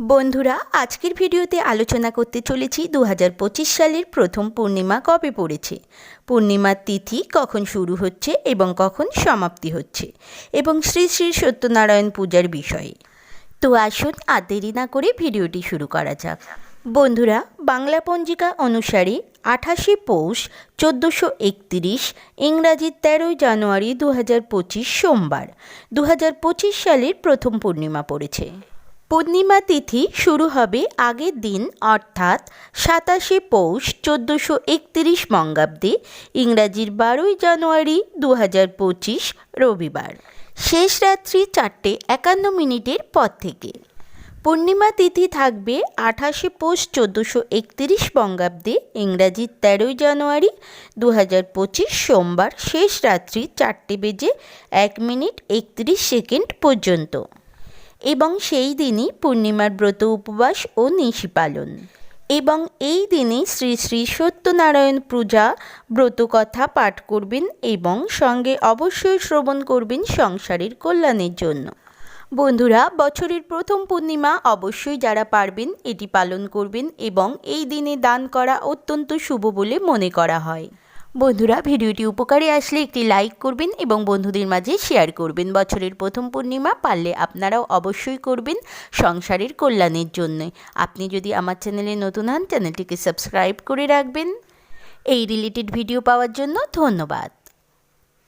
বন্ধুরা, আজকের ভিডিওতে আলোচনা করতে চলেছি দু হাজার পঁচিশ সালের প্রথম পূর্ণিমা কবে পড়েছে? পূর্ণিমার তিথি কখন শুরু হচ্ছে এবং কখন সমাপ্তি হচ্ছে? এবং শ্রী শ্রী সত্যনারায়ণ পূজার বিষয়ে। তো আসুন, আর দেরি না করে ভিডিওটি শুরু করা যাক। বন্ধুরা, বাংলা পঞ্জিকা অনুসারে আঠাশে পৌষ চোদ্দোশো একতিরিশ, ইংরাজি তেরোই জানুয়ারি দু হাজার পঁচিশ সোমবার। দু হাজার পঁচিশ সালের প্রথম পূর্ণিমা পড়েছে। পূর্ণিমা তিথি শুরু হবে আগের দিন, অর্থাৎ সাতাশে পৌষ চোদ্দোশো একতিরিশ মঙ্গাব্দে ইংরাজির বারোই জানুয়ারি দু হাজার পঁচিশ রবিবার। শেষ রাত্রি চারটে একান্ন মিনিটের পর থেকে। পূর্ণিমা তিথি থাকবে আঠাশে পৌষ চোদ্দোশো একতিরিশ বঙ্গাব্দে ইংরাজির তেরোই জানুয়ারি দু হাজার পঁচিশ সোমবার শেষ রাত্রি চারটে বেজে এক মিনিট একত্রিশ সেকেন্ড পর্যন্ত। এবং সেই দিনই পূর্ণিমার ব্রত উপবাস ও নিশি পালন। এবং এই দিনে শ্রী শ্রী সত্যনারায়ণ পূজা, ব্রতকথা পাঠ করবেন এবং সঙ্গে অবশ্যই শ্রবণ করবেন সংসারের কল্যাণের জন্য। বন্ধুরা, বছরের প্রথম পূর্ণিমা অবশ্যই যারা পারবেন এটি পালন করবেন এবং এই দিনে দান করা অত্যন্ত শুভ বলে মনে করা হয়। বন্ধুরা, ভিডিওটি উপকারে আসলে একটি লাইক করবেন এবং বন্ধুদের মাঝে শেয়ার করবেন। বছরের প্রথম পূর্ণিমা পারলে আপনারাও অবশ্যই করবেন সংসারের কল্যাণের জন্য। আপনি যদি আমার চ্যানেলে নতুন হন, চ্যানেলটিকে সাবস্ক্রাইব করে রাখবেন। এই রিলেটেড ভিডিও পাওয়ার জন্য ধন্যবাদ।